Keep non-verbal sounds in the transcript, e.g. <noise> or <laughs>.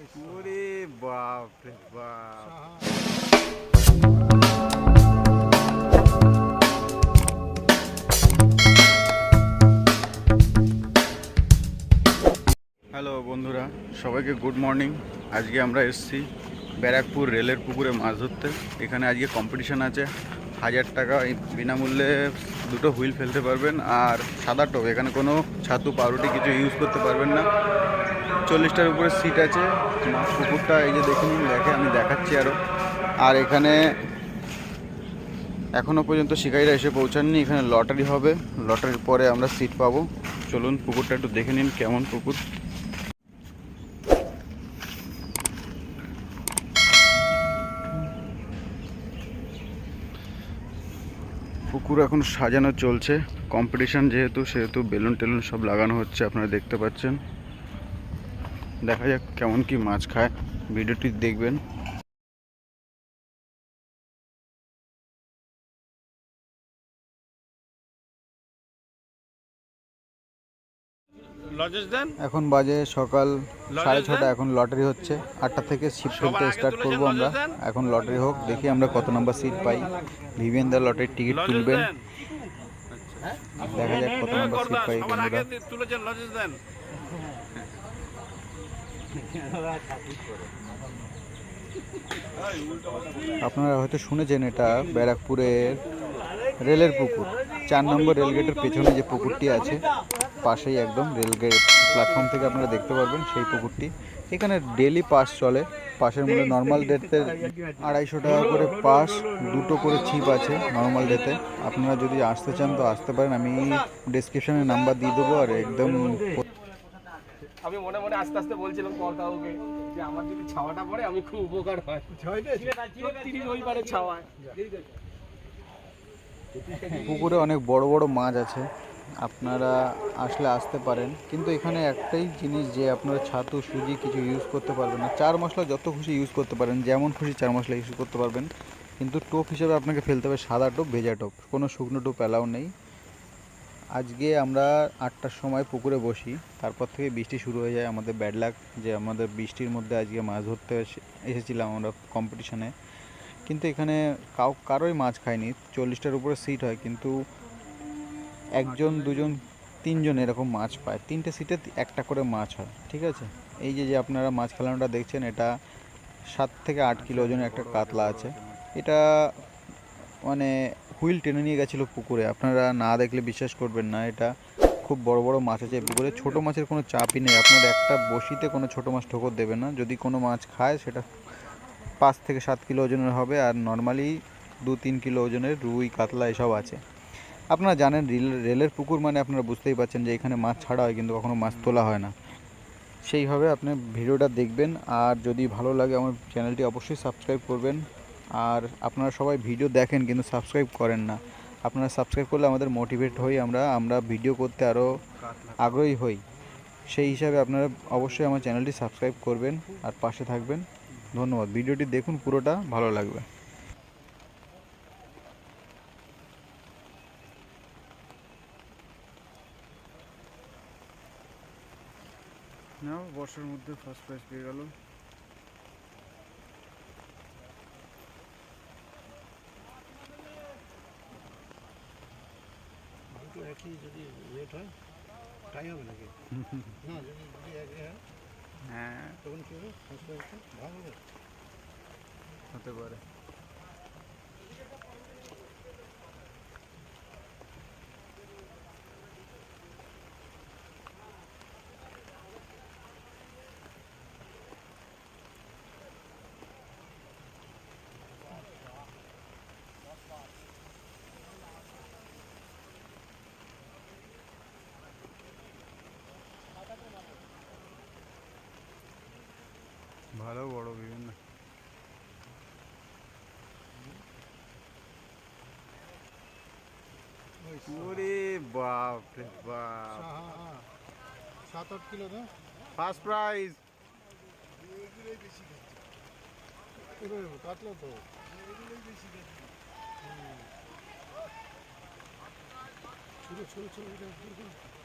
বাপ রে বাপ। হ্যালো বন্ধুরা। সবাইকে গুড মর্নিং আজকে আমরা এসেছি ব্যারাকপুর রেলের পুকুরে মাছ ধরতে। এখানে আজকে কম্পিটিশান আছে হাজার টাকা বিনামূল্যে দুটো হুইল ফেলতে পারবেন আর সাদা টপ এখানে কোনো ছাতু, পাউরুটি কিছু ইউজ করতে পারবেন না। চল্লিশটার উপরে সিট আছে। মাছ পুকুরটা এই যে দেখে নিন দেখে আমি দেখাচ্ছি আরও আর এখানে এখনও পর্যন্ত শিকারীরা এসে পৌঁছাননি, এখানে লটারি হবে। লটারির পরে আমরা সিট পাবো। চলুন পুকুরটা একটু দেখে নিন কেমন পুকুর। পুকুর এখন সাজানো চলছে। কম্পিটিশান যেহেতু, সেহেতু বেলুন টেলুন সব লাগানো হচ্ছে, আপনারা দেখতে পাচ্ছেন। দেখা যাক কেমন কি মাছ খায়। ভিডিওটি দেখবেন। এখন বাজে সকাল সাড়ে ছটা এখন লটারি হচ্ছে। আটটা থেকে সিট ফেলতে স্টার্ট করব আমরা। এখন লটারি হোক দেখি আমরা কত নম্বর সিট পাই। ভিভিএন দা লটারির টিকিট তুলবেন। দেখা যাক কত নম্বর সিট পাই আপনারা হয়তো শুনেছেন এটা ব্যারাকপুরের রেলের পুকুর। চার নম্বর রেলগেটের পেছনে যে পুকুরটি আছে পাশেই একদম রেলগেট প্ল্যাটফর্ম থেকে আপনারা দেখতে পারবেন সেই পুকুরটি। এখানে ডেলি পাস চলে। পাশের মধ্যে নর্মাল ডেতে আড়াইশো টাকা করে পাস দুটো করে ছিপ আছে নর্মাল ডেতে আপনারা যদি আসতে চান তো আসতে পারেন। আমি ডিসক্রিপশনে নাম্বার দিয়ে দেবো আর একদম আমি মনে মনে আস্তে আস্তে বলছিলাম যে আমার যদি ছাওয়াটা পড়ে আমি খুব উপকার হয়। ওই পারে ছাওয়ায়। পুকুরে অনেক বড় বড় মাছ আছে। আপনারা আসলে আসতে পারেন। কিন্তু এখানে একটাই জিনিস যে আপনারা ছাতু, সুজি কিছু ইউজ করতে পারবেন না। চার মশলা যত খুশি ইউজ করতে পারেন, যেমন খুশি চার মশলা ইউজ করতে পারবেন। কিন্তু টোপ হিসেবে আপনাকে ফেলতে হবে সাদা টোপ, ভেজা টোপ। কোনো শুকনো টোপ অ্যালাউ নেই। আজকে আমরা আটটার সময় পুকুরে বসি। তারপর থেকে বৃষ্টি শুরু হয়ে যায়। আমাদের ব্যাড লাক যে আমাদের বৃষ্টির মধ্যে আজকে মাছ ধরতে এসে- এসেছিলাম আমরা কম্পিটিশনে কিন্তু এখানে কাউ কারোই মাছ খায়নি। চল্লিশটার উপরে সিট হয়। কিন্তু একজন, দুজন, তিনজন এরকম মাছ পায়। তিনটে সিটে একটা করে মাছ হয়, ঠিক আছে? এই যে যে আপনারা মাছ খেলানোটা দেখছেন, এটা সাত থেকে আট কিলো ওজনের একটা কাতলা আছে। এটা মানে হুইল টেনে নিয়ে গেছিল পুকুরে। আপনারা না দেখলে বিশ্বাস করবেন না, এটা খুব বড় বড় মাছ আছে পুকুরে। ছোট মাছের কোনো চাপই নেই। আপনারা একটা বসিতে কোনো ছোট মাছ ঠোকর দেবে না। যদি কোনো মাছ খায়, সেটা পাঁচ থেকে সাত কিলো ওজনের হবে। আর নর্মালি দু তিন কিলো ওজনের রুই, কাতলা এসব আছে। আপনারা জানেন, রেল, রেলের পুকুর মানে আপনারা বুঝতেই পারছেন যে এখানে মাছ ছাড়া হয়, কিন্তু কখনো মাছ তোলা হয় না। সেইভাবে আপনি ভিডিওটা দেখবেন, আর যদি ভালো লাগে আমার চ্যানেলটি অবশ্যই সাবস্ক্রাইব করবেন। আর আপনারা সবাই ভিডিও দেখেন, কিন্তু সাবস্ক্রাইব করেন না। আপনারা সাবস্ক্রাইব করলে আমাদের মোটিভেট হই আমরা আমরা ভিডিও করতে আরও আগ্রহী হই। সেই হিসাবে আপনারা অবশ্যই আমার চ্যানেলটি সাবস্ক্রাইব করবেন, আর পাশে থাকবেন। ধন্যবাদ। ভিডিওটি দেখুন, পুরোটা ভালো লাগবে। না বর্ষার মধ্যে ফার্স্ট প্রাইজ পেয়ে গেল। একই যদি রেট হয় তাই হবে নাকি? <laughs> না যদি যদি একই হয় হ্যাঁ। তখন কী হবে? ফার্স্ট প্রাইসটা ভাগ হবে। হতে পারে। ভালো বড় বিভিন্ন। ওরে বাপ। রে বাপ সাত আট কিলো না? ফার্স্ট প্রাইজ কাটলো তো। ছোটো ছোটো ছোটো